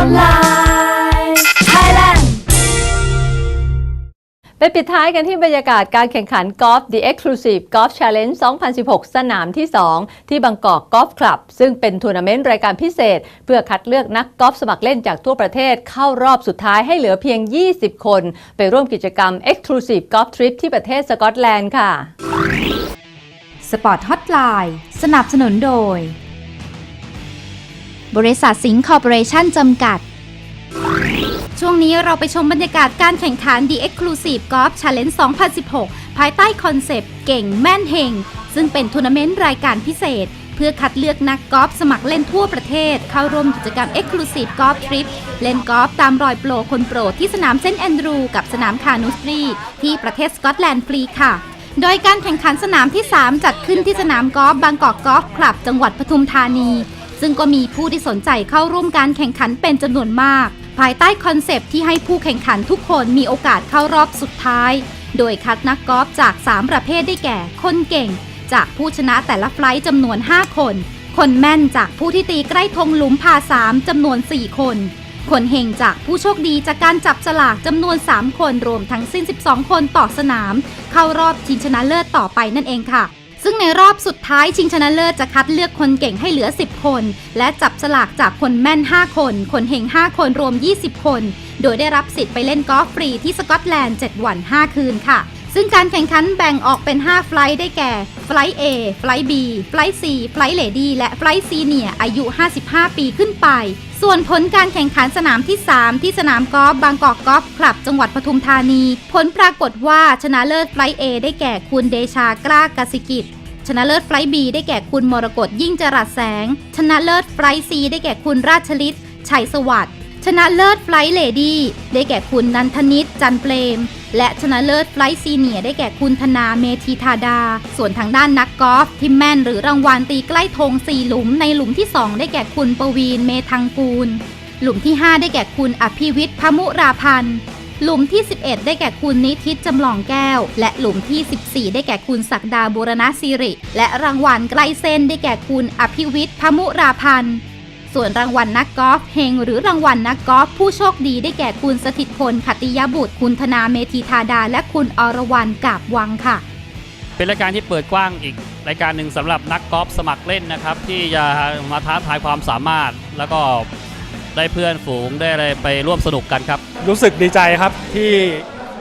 Hotline Thailand ไปปิดท้ายกันที่บรรยากาศการแข่งขันกอล์ฟ The Exclusive Golf Challenge 2016 สนามที่ 2 ที่บางกอกกอล์ฟคลับ ซึ่งเป็นทัวร์นาเมนต์รายการพิเศษ เพื่อคัดเลือกนักกอล์ฟสมัครเล่นจากทั่วประเทศเข้ารอบสุดท้ายให้เหลือเพียง 20 คน ไปร่วมกิจกรรม Exclusive Golf Trip ที่ประเทศสกอตแลนด์ค่ะ สปอร์ตฮอตไลน์สนับสนุนโดย บริษัทสิงห์คอร์ปอเรชั่นจำกัด ช่วงนี้เราไปชมบรรยากาศการแข่งขัน The Exclusive Golf Challenge 2016 ภายใต้คอนเซปต์เก่งแม่นเฮงซึ่งเป็นทัวร์นาเมนต์รายการพิเศษ เพื่อคัดเลือกนักกอล์ฟสมัครเล่นทั่วประเทศ เข้าร่วมกิจกรรม Exclusive Golf Trip เล่นกอล์ฟตามรอยโปรคนโปรดที่สนามเซนต์แอนดรูกับสนามคานูสตรี ที่ประเทศสกอตแลนด์ฟรีค่ะโดยการแข่งขันสนามที่ 3 จัดขึ้นที่สนามกอล์ฟบางกอกกอล์ฟคลับ จังหวัดปทุมธานี ซึ่งก็มีผู้ที่สนใจเข้าร่วมการแข่งขันเป็นจำนวนมาก ภายใต้คอนเซปที่ให้ผู้แข่งขันทุกคนมีโอกาสเข้ารอบสุดท้าย โดยคัดนักกอล์ฟจาก 3 ประเภทได้แก่ คนเก่ง จากผู้ชนะแต่ละไฟล์จำนวน 5 คน คนแม่นจากผู้ที่ตีใกล้ธงหลุมพาสามจำนวน 4 คน คนเฮงจากผู้โชคดีจากการจับสลากจำนวน 3 คนรวมทั้งสิ้น 12 คนต่อสนาม เข้ารอบชิงชนะเลิศต่อไปนั่นเองค่ะ ซึ่งในรอบสุดท้ายชิงชนะเลิศจะคัดเลือกคนเก่งให้เหลือ 10 คน และจับสลากจากคนแม่น 5 คน คนเฮง5 คนรวม 20 คน โดยได้รับสิทธิ์ไปเล่นกอล์ฟฟรีที่สกอตแลนด์ 7 วัน 5 คืนค่ะ ซึ่งการแข่งขันแบ่งออกเป็น 5 ไฟล์ได้แก่ ไฟล์ A ไฟล์ B ไฟล์ C ไฟล์เลดี้และไฟล์ซีเนียอายุ 55 ปีขึ้นไป ส่วนผลการแข่งขันสนามที่ 3 ที่สนามกอล์ฟบางกอกกอล์ฟคลับจังหวัดปทุมธานี ผลปรากฏว่าชนะเลิศไฟล์ A ได้แก่คุณเดชากล้ากสิกิจชนะเลิศไฟล์ B ได้แก่คุณมรกตยิ่งจรัสแสง ชนะเลิศไฟล์ C ได้แก่คุณราชลิศชัยสวัสดิ์ ชนะเลิศไฟล์เลดี้ได้แก่คุณนันทนิตจันเปรม และชนะเลิศไฟล์ซีเนียได้แก่คุณธนาเมธีธาดา ส่วนทางด้านนักกอล์ฟที่แม่นหรือรางวัลตีใกล้ธง4หลุมในหลุมที่ 2 ได้แก่คุณปวีนเมทังกูล หลุมที่ 5 ได้แก่คุณอภิวิทย์พมุราพันธ์หลุมที่ 11 ได้แก่คุณนิทิตจำลองแก้ว และหลุมที่ 14 ได้แก่คุณศักดาบูรณศิริ และรางวัลใกล้เส้นได้แก่คุณอภิวิทย์พมุราพันธ์ ส่วนรางวัลนักกอล์ฟเฮงหรือรางวัลนักกอล์ฟผู้โชคดีได้แก่คุณสถิตพลขัตติยบุตร คุณธนาเมธีธาดา และคุณอรวรรณกาบวังค่ะ เป็นรายการที่เปิดกว้างอีกรายการหนึ่งสำหรับนักกอล์ฟสมัครเล่นนะครับ ที่จะมาท้าทายความสามารถ แล้วก็ได้เพื่อนฝูงได้อะไรไปร่วมสนุกกันครับ รู้สึกดีใจครับที่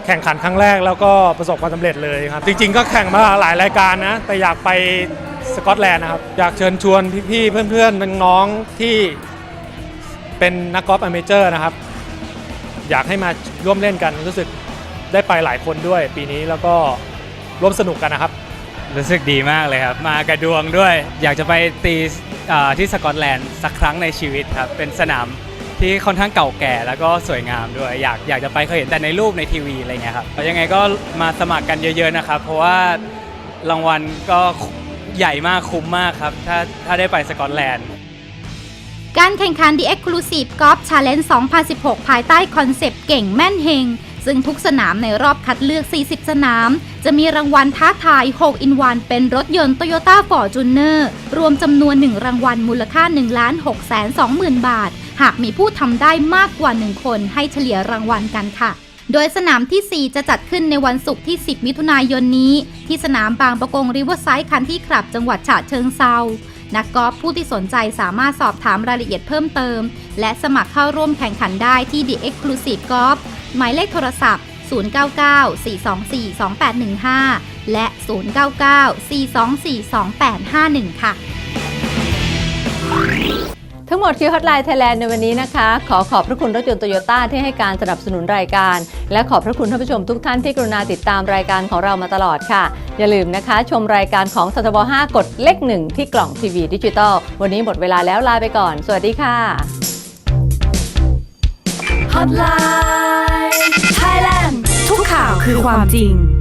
แข่งขันครั้งแรกแล้วก็ประสบความสำเร็จเลยครับ จริง ๆ ก็แข่งมาหลายรายการนะ แต่อยากไป สกอตแลนด์นะครับ อยากเชิญชวนพี่ๆเพื่อนๆน้องๆที่เป็นนักกอล์ฟอเมเจอร์นะครับ อยากให้มาร่วมเล่นกันรู้สึกได้ไปหลายคนด้วย ปีนี้แล้วก็ร่วมสนุกกันนะครับ รู้สึกดีมากเลยครับ มากระดวงด้วย อยากจะไปตีเอ่อที่สกอตแลนด์สักครั้งในชีวิตครับ เป็นสนามที่ค่อนข้างเก่าแก่แล้วก็สวยงามด้วย อยากอยากจะไปเคยเห็นแต่ในรูปในทีวีอะไรเงี้ยครับยังไงก็มาสมัครกันเยอะ ๆนะครับ เพราะว่ารางวัลก็ ใหญ่มากคุ้มมากครับ ถ้าถ้าได้ไปสกอตแลนด์ การแข่งขัน The Exclusive Golf Challenge 2016 ภายใต้คอนเซปต์เก่งแม่นเฮง ซึ่งทุกสนามในรอบคัดเลือก 40 สนาม จะมีรางวัลท้าทาย 6 in 1 เป็นรถยนต์ Toyota Fortuner รวมจำนวน 1 รางวัลมูลค่า 1 6 2 0 0 0 0 บาท หากมีผู้ทำได้มากกว่า 1 คนให้เฉลี่ยรางวัลกันค่ะ โดยสนามที่ 4 จะจัดขึ้นในวันศุกร์ที่ 10 มิถุนายนนี้ ที่สนามบางประกงริเวอร์ไซด์คันที่คลับจังหวัดฉะเชิงเซานักกอล์ฟผู้ที่สนใจสามารถสอบถามรายละเอียดเพิ่มเติม และสมัครเข้าร่วมแข่งขันได้ที่ The Exclusive Golf หมายเลขโทรศัพท์ 099-424-2815 และ 099-424-2851 ค่ะ งหมดคือ Hotline Thailand ในวันนี้นะคะ ขอขอบพระคุณรถยนต์โตโยต้าที่ให้การสนับสนุนรายการ และขอบพระคุณท่านผู้ชมทุกท่านที่กรุณาติดตามรายการของเรามาตลอดค่ะ อย่าลืมนะคะ ชมรายการของสทบ5กดเลขหนึ่งที่กล่องทีวีดิจิตอลวันนี้หมดเวลาแล้วลาไปก่อน สวัสดีค่ะ Hotline Thailand ทุกข่าวคือความจริง